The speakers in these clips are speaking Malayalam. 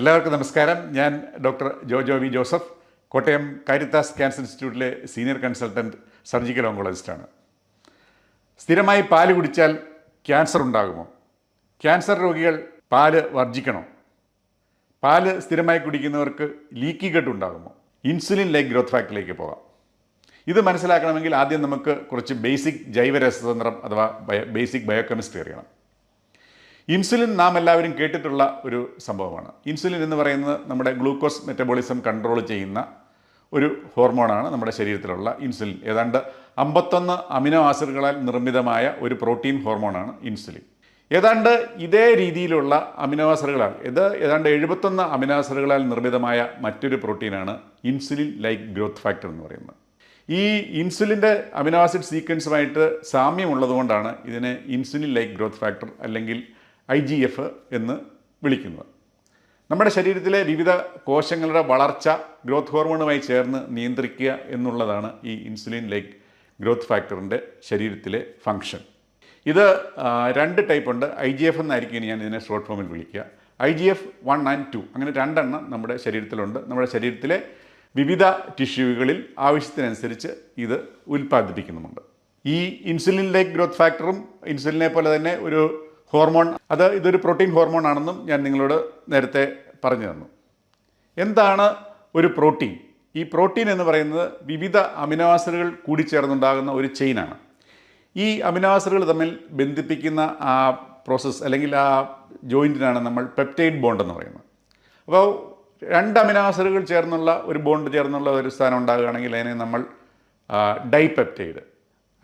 എല്ലാവർക്കും നമസ്കാരം. ഞാൻ doctor Jojo V Joseph Kottayam Caritas cancer ഇൻസ്റ്റിറ്റ്യൂട്ടിലെ സീനിയർ കൺസൾട്ടന്റ് സർജിക്കൽ ഓങ്കോളജിസ്റ്റാണ് സ്ഥിരമായി പാൽ കുടിച്ചാൽ ക്യാൻസർ ഉണ്ടാകുമോ? ക്യാൻസർ രോഗികൾ പാൽ വർജിക്കണോ പാൽ സ്ഥിരമായി കുടിക്കുന്നവർക്ക് ലീക്കി ഗട്ട് ഉണ്ടാകുമോ? ഇൻസുലിൻ ലൈക്ക് ഗ്രോത്ത് ഫാക്ടറിലേക്ക് പോകാം. ഇത് മനസ്സിലാക്കണമെങ്കിൽ ആദ്യം നമുക്ക് കുറച്ച് ബേസിക് ജൈവരസതന്ത്രം അഥവാ ബേസിക് ബയോകെമിസ്ട്രി അറിയണം. ഇൻസുലിൻ നാം എല്ലാവരും കേട്ടിട്ടുള്ള ഒരു സംഭവമാണ്. ഇൻസുലിൻ എന്ന് പറയുന്നത് നമ്മുടെ ഗ്ലൂക്കോസ് മെറ്റബോളിസം കൺട്രോൾ ചെയ്യുന്ന ഒരു ഹോർമോണാണ് നമ്മുടെ ശരീരത്തിലുള്ള ഇൻസുലിൻ. ഏതാണ്ട് അമ്പത്തൊന്ന് അമിനോ ആസിഡുകളാൽ നിർമ്മിതമായ ഒരു പ്രോട്ടീൻ ഹോർമോണാണ് ഇൻസുലിൻ. ഏതാണ്ട് ഇതേ രീതിയിലുള്ള അമിനോ ആസിഡുകളാൽ ഇത് ഏതാണ്ട് എഴുപത്തൊന്ന് അമിനോ ആസിഡുകളാൽ നിർമ്മിതമായ മറ്റൊരു പ്രോട്ടീനാണ് ഇൻസുലിൻ ലൈക്ക് ഗ്രോത്ത് ഫാക്ടർ എന്ന് പറയുന്നത്. ഈ ഇൻസുലിന്റെ അമിനോ ആസിഡ് സീക്വൻസുമായിട്ട് സാമ്യമുള്ളതുകൊണ്ടാണ് ഇതിനെ ഇൻസുലിൻ ലൈക്ക് ഗ്രോത്ത് ഫാക്ടർ അല്ലെങ്കിൽ ഐ ജി എഫ് എന്ന് വിളിക്കുന്നത്. നമ്മുടെ ശരീരത്തിലെ വിവിധ കോശങ്ങളുടെ വളർച്ച ഗ്രോത്ത് ഹോർമോണുമായി ചേർന്ന് നിയന്ത്രിക്കുക എന്നുള്ളതാണ് ഈ ഇൻസുലിൻ ലൈക്ക് ഗ്രോത്ത് ഫാക്ടറിന്റെ ശരീരത്തിലെ ഫങ്ഷൻ ഇത് രണ്ട് ടൈപ്പ് ഉണ്ട്. ഐ ജി എഫ് എന്നായിരിക്കും ഞാൻ ഇതിനെ ഷോർട്ട് ഫോമിൽ വിളിക്കുക. I G F one and two അങ്ങനെ രണ്ടെണ്ണം നമ്മുടെ ശരീരത്തിലുണ്ട്. നമ്മുടെ ശരീരത്തിലെ വിവിധ ടിഷ്യൂകളിൽ ആവശ്യത്തിനനുസരിച്ച് ഇത് ഉൽപ്പാദിപ്പിക്കുന്നുമുണ്ട്. ഈ ഇൻസുലിൻ ലൈക്ക് ഗ്രോത്ത് ഫാക്ടറും ഇൻസുലിനെ പോലെ തന്നെ ഒരു ഹോർമോൺ അത് ഇതൊരു പ്രോട്ടീൻ ഹോർമോൺ ആണെന്നും ഞാൻ നിങ്ങളോട് നേരത്തെ പറഞ്ഞു തന്നു. എന്താണ് ഒരു പ്രോട്ടീൻ? ഈ പ്രോട്ടീൻ എന്ന് പറയുന്നത് വിവിധ അമിനോ ആസിഡുകൾ കൂടിച്ചേർന്നുണ്ടാകുന്ന ഒരു ചെയിനാണ്. ഈ അമിനോ ആസിഡുകൾ തമ്മിൽ ബന്ധിപ്പിക്കുന്ന ആ പ്രോസസ്സ് അല്ലെങ്കിൽ ആ ജോയിന്റിനാണ് നമ്മൾ പെപ്റ്റൈഡ് ബോണ്ട് എന്ന് പറയുന്നത്. അപ്പോൾ രണ്ട് അമിനോ ആസിഡുകൾ ചേർന്നുള്ള ഒരു ബോണ്ട് ചേർന്നുള്ള ഒരു സ്ഥാനം ഉണ്ടാകുകയാണെങ്കിൽ അതിനെ നമ്മൾ ഡൈപെപ്റ്റൈഡ്.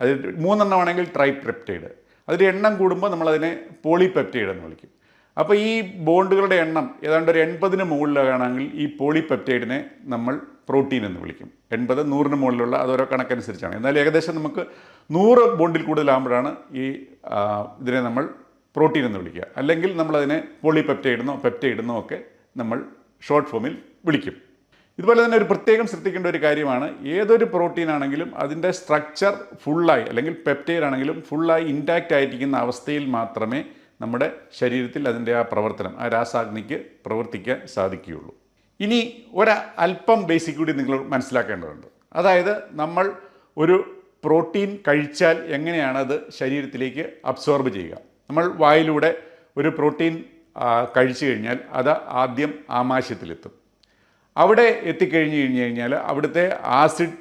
അത് മൂന്നെണ്ണമാണെങ്കിൽ ട്രൈപെപ്റ്റൈഡ്. അതിന്റെ എണ്ണം കൂടുമ്പോൾ നമ്മളതിനെ പോളിപെപ്റ്റൈഡ് എന്ന് വിളിക്കും. അപ്പോൾ ഈ ബോണ്ടുകളുടെ എണ്ണം ഏതാണ്ട് ഒരു എൺപതിന് മുകളിലാണെങ്കിൽ ഈ പോളിപെപ്റ്റൈഡിനെ നമ്മൾ പ്രോട്ടീൻ എന്ന് വിളിക്കും. എൺപത് നൂറിന് മുകളിലുള്ള അതോരോ കണക്കനുസരിച്ചാണ്. എന്നാൽ ഏകദേശം നമുക്ക് നൂറ് ബോണ്ടിൽ കൂടുതലാകുമ്പോഴാണ് ഈ ഇതിനെ നമ്മൾ പ്രോട്ടീൻ എന്ന് വിളിക്കുക. അല്ലെങ്കിൽ നമ്മളതിനെ പോളിപെപ്റ്റൈഡെന്നോ പെപ്റ്റൈഡെന്നോ ഒക്കെ നമ്മൾ ഷോർട്ട് ഫോമിൽ വിളിക്കും. ഇതുപോലെ തന്നെ ഒരു പ്രത്യേകം ശ്രദ്ധിക്കേണ്ട ഒരു കാര്യമാണ്. ഏതൊരു പ്രോട്ടീൻ ആണെങ്കിലും അതിന്റെ സ്ട്രക്ചർ ഫുള്ളായി അല്ലെങ്കിൽ പെപ്റ്റൈഡ് ആണെങ്കിലും ഫുള്ളായി ഇൻടാക്റ്റ് ആയിരിക്കുന്ന അവസ്ഥയിൽ മാത്രമേ നമ്മുടെ ശരീരത്തിൽ അതിന്റെ ആ പ്രവർത്തനം ആ രാസാഗ്നിക്ക് പ്രവർത്തിക്കാൻ സാധിക്കുകയുള്ളൂ. ഇനി ഒരു അല്പം ബേസിക് കൂടി നിങ്ങൾ മനസ്സിലാക്കേണ്ടതുണ്ട്. അതായത് നമ്മൾ ഒരു പ്രോട്ടീൻ കഴിച്ചാൽ എങ്ങനെയാണ് അത് ശരീരത്തിലേക്ക് അബ്സോർബ് ചെയ്യുക? നമ്മൾ വായിലൂടെ ഒരു പ്രോട്ടീൻ കഴിച്ചു കഴിഞ്ഞാൽ അത് ആദ്യം ആമാശയത്തിലെത്തും. അവിടെ എത്തിക്കഴിഞ്ഞ് കഴിഞ്ഞ് കഴിഞ്ഞാൽ അവിടുത്തെ ആസിഡ്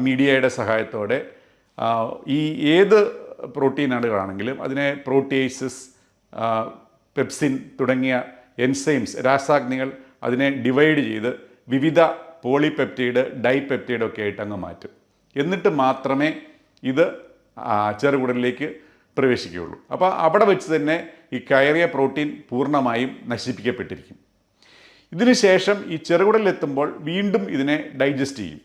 മീഡിയയുടെ സഹായത്തോടെ ഈ ഏത് പ്രോട്ടീനുകളാണെങ്കിലും അതിനെ പ്രോട്ടിയേസസ് പെപ്സിൻ തുടങ്ങിയ എൻസൈംസ് രാസാഗ്നികൾ അതിനെ ഡിവൈഡ് ചെയ്ത് വിവിധ പോളിപെപ്റ്റൈഡ് ഡൈപെപ്റ്റൈഡ് ഒക്കെ ആയിട്ട് അങ്ങ് മാറ്റും. എന്നിട്ട് മാത്രമേ ഇത് ചെറുകുടലിലേക്ക് പ്രവേശിക്കുകയുള്ളൂ. അപ്പോൾ അവിടെ വെച്ച് തന്നെ ഈ കയറിയ പ്രോട്ടീൻ പൂർണമായും നശിപ്പിക്കപ്പെട്ടിരിക്കും. ഇതിനുശേഷം ഈ ചെറുകുടലിലെത്തുമ്പോൾ വീണ്ടും ഇതിനെ ഡൈജസ്റ്റ് ചെയ്യും.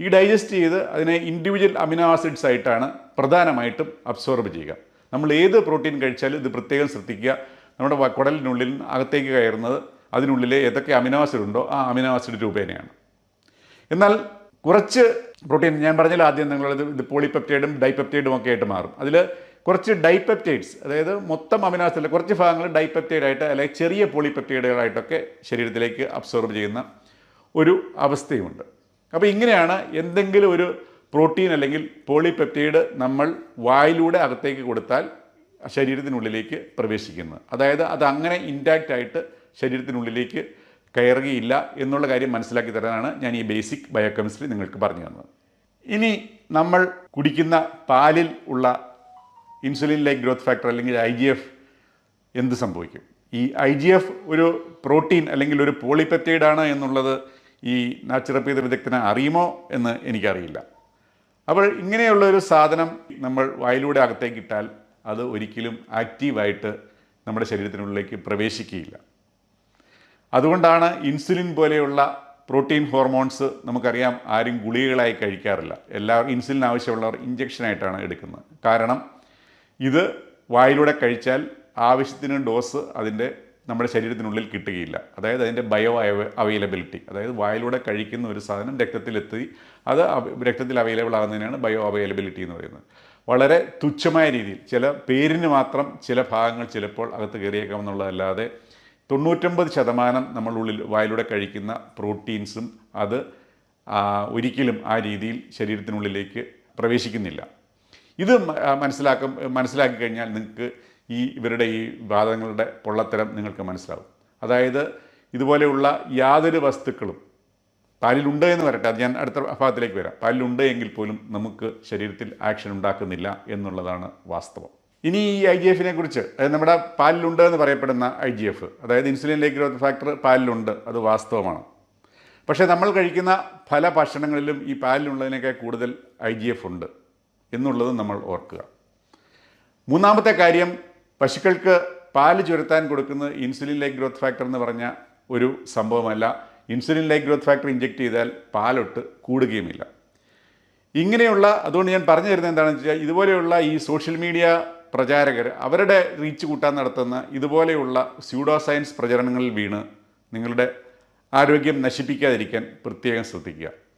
ഈ ഡൈജസ്റ്റ് ചെയ്ത് അതിനെ ഇൻഡിവിജ്വൽ അമിനോ ആസിഡ്സ് ആയിട്ടാണ് പ്രധാനമായിട്ടും അബ്സോർബ് ചെയ്യുക. നമ്മൾ ഏത് പ്രോട്ടീൻ കഴിച്ചാലും ഇത് പ്രത്യേകം ശ്രദ്ധിക്കുക. നമ്മുടെ കുടലിനുള്ളിൽ അകത്തേക്ക് കയറുന്നത് അതിനുള്ളിലെ ഏതൊക്കെ അമിനോ ആസിഡ് ഉണ്ടോ ആ അമിനോ ആസിഡ് രൂപേണയാണ്. എന്നാൽ കുറച്ച് പ്രോട്ടീൻ ഞാൻ പറഞ്ഞാൽ ആദ്യം നിങ്ങളത് ഇത് പോളിപെപ്റ്റൈഡും ഡൈപെപ്റ്റൈഡും ഒക്കെ ആയിട്ട് മാറും. അതിൽ കുറച്ച് ഡൈപെപ്റ്റൈഡ്സ് അതായത് മൊത്തം അമിനാസിലെ കുറച്ച് ഭാഗങ്ങൾ ഡൈപെപ്റ്റൈഡ് ആയിട്ട് അല്ലെങ്കിൽ ചെറിയ പോളിപെപ്റ്റൈഡുകളായിട്ടൊക്കെ ശരീരത്തിലേക്ക് അബ്സോർബ് ചെയ്യുന്ന ഒരു അവസ്ഥയുമുണ്ട് അപ്പോൾ ഇങ്ങനെയാണ് എന്തെങ്കിലും ഒരു പ്രോട്ടീൻ അല്ലെങ്കിൽ പോളിപെപ്റ്റൈഡ് നമ്മൾ വായിലൂടെ അകത്തേക്ക് കൊടുത്താൽ ശരീരത്തിനുള്ളിലേക്ക് പ്രവേശിക്കുന്നത് അതായത് അത് അങ്ങനെ ഇൻടാക്റ്റ് ആയിട്ട് ശരീരത്തിനുള്ളിലേക്ക് കയറുകയില്ല എന്നുള്ള കാര്യം മനസ്സിലാക്കി തരാനാണ് ഞാൻ ഈ ബേസിക് ബയോകെമിസ്ട്രി നിങ്ങൾക്ക് പറഞ്ഞു തന്നത്. ഇനി നമ്മൾ കുടിക്കുന്ന പാലിൽ ഉള്ള ഇൻസുലിൻ ലൈക്ക് ഗ്രോത്ത് ഫാക്ടർ അല്ലെങ്കിൽ ഐ ജി എഫ് എന്ത് സംഭവിക്കും? ഈ ഐ ജി എഫ് ഒരു പ്രോട്ടീൻ അല്ലെങ്കിൽ ഒരു പോളിപെപ്റ്റൈഡ് ആണ് എന്നുള്ളത് ഈ നാച്ചുറോപ്പതി വിദഗ്ധന് അറിയുമോ എന്ന് എനിക്കറിയില്ല. അപ്പോൾ ഇങ്ങനെയുള്ള ഒരു സാധനം നമ്മൾ വായിലൂടെ അകത്തേക്ക് ഇട്ടാൽ അത് ഒരിക്കലും ആക്റ്റീവായിട്ട് നമ്മുടെ ശരീരത്തിനുള്ളിലേക്ക് പ്രവേശിക്കുകയില്ല. അതുകൊണ്ടാണ് ഇൻസുലിൻ പോലെയുള്ള പ്രോട്ടീൻ ഹോർമോൺസ് നമുക്കറിയാം ആരും ഗുളികകളായി കഴിക്കാറില്ല. എല്ലാവർക്കും ഇൻസുലിൻ ആവശ്യമുള്ളവർ ഇഞ്ചക്ഷനായിട്ടാണ് എടുക്കുന്നത്. കാരണം ഇത് വായിലൂടെ കഴിച്ചാൽ ആവശ്യത്തിന് ഡോസ് അതിന്റെ നമ്മുടെ ശരീരത്തിനുള്ളിൽ കിട്ടുകയില്ല. അതായത് അതിന്റെ ബയോ അവൈലബിലിറ്റി അതായത് വായിലൂടെ കഴിക്കുന്ന ഒരു സാധനം രക്തത്തിലെത്തി അത് രക്തത്തിൽ അവൈലബിൾ ആകുന്നതിനാണ് ബയോ അവൈലബിലിറ്റി എന്ന് പറയുന്നത്. വളരെ തുച്ഛമായ രീതിയിൽ ചില പേരിന് മാത്രം ചില ഭാഗങ്ങൾ ചിലപ്പോൾ അകത്ത് കയറിയേക്കാമെന്നുള്ളതല്ലാതെ തൊണ്ണൂറ്റൊമ്പത് ശതമാനം നമ്മളുള്ളിൽ വായിലൂടെ കഴിക്കുന്ന പ്രോട്ടീൻസും അത് ഒരിക്കലും ആ രീതിയിൽ ശരീരത്തിനുള്ളിലേക്ക് പ്രവേശിക്കുന്നില്ല. ഇത് മനസ്സിലാക്കും മനസ്സിലാക്കി കഴിഞ്ഞാൽ നിങ്ങൾക്ക് ഈ ഇവരുടെ ഈ വാദങ്ങളുടെ പൊള്ളത്തരം നിങ്ങൾക്ക് മനസ്സിലാവും. അതായത് ഇതുപോലെയുള്ള യാതൊരു വസ്തുക്കളും പാലിലുണ്ട് എന്ന് വരട്ടെ അത് ഞാൻ അടുത്ത ഭാഗത്തിലേക്ക് വരാം. പാലിലുണ്ട് എങ്കിൽ പോലും നമുക്ക് ശരീരത്തിൽ ആക്ഷൻ ഉണ്ടാക്കുന്നില്ല എന്നുള്ളതാണ് വാസ്തവം. ഇനി ഈ ഐ ജി എഫിനെ കുറിച്ച് അതായത് നമ്മുടെ പാലിലുണ്ട് എന്ന് പറയപ്പെടുന്ന ഐ ജി എഫ് അതായത് ഇൻസുലിൻ ലൈക്ക് ഗ്രോത്ത് ഫാക്ടർ പാലിലുണ്ട് അത് വാസ്തവമാണ്. പക്ഷേ നമ്മൾ കഴിക്കുന്ന പല ഭക്ഷണങ്ങളിലും ഈ പാലിലുള്ളതിനൊക്കെ കൂടുതൽ ഐ ജി എഫ് ഉണ്ട്. എന്നുള്ളതും നമ്മൾ ഓർക്കുക. മൂന്നാമത്തെ കാര്യം പശുക്കൾക്ക് പാൽ ചുരത്താൻ കൊടുക്കുന്നത് ഇൻസുലിൻ ലൈക്ക് ഗ്രോത്ത് ഫാക്ടർ എന്ന് പറഞ്ഞ ഒരു സംഭവമല്ല. Insulin like growth factor inject ചെയ്താൽ പാലൊട്ട് കൂടുകയുമില്ല. ഇങ്ങനെയുള്ള അതുകൊണ്ട് ഞാൻ പറഞ്ഞു തരുന്നത് എന്താണെന്ന് വെച്ചാൽ ഇതുപോലെയുള്ള ഈ സോഷ്യൽ മീഡിയ പ്രചാരകർ അവരുടെ റീച്ച് കൂട്ടാൻ നടത്തുന്ന ഇതുപോലെയുള്ള സ്യൂഡോ സയൻസ് പ്രചരണങ്ങളിൽ വീണ് നിങ്ങളുടെ ആരോഗ്യം നശിപ്പിക്കാതിരിക്കാൻ പ്രത്യേകം ശ്രദ്ധിക്കുക.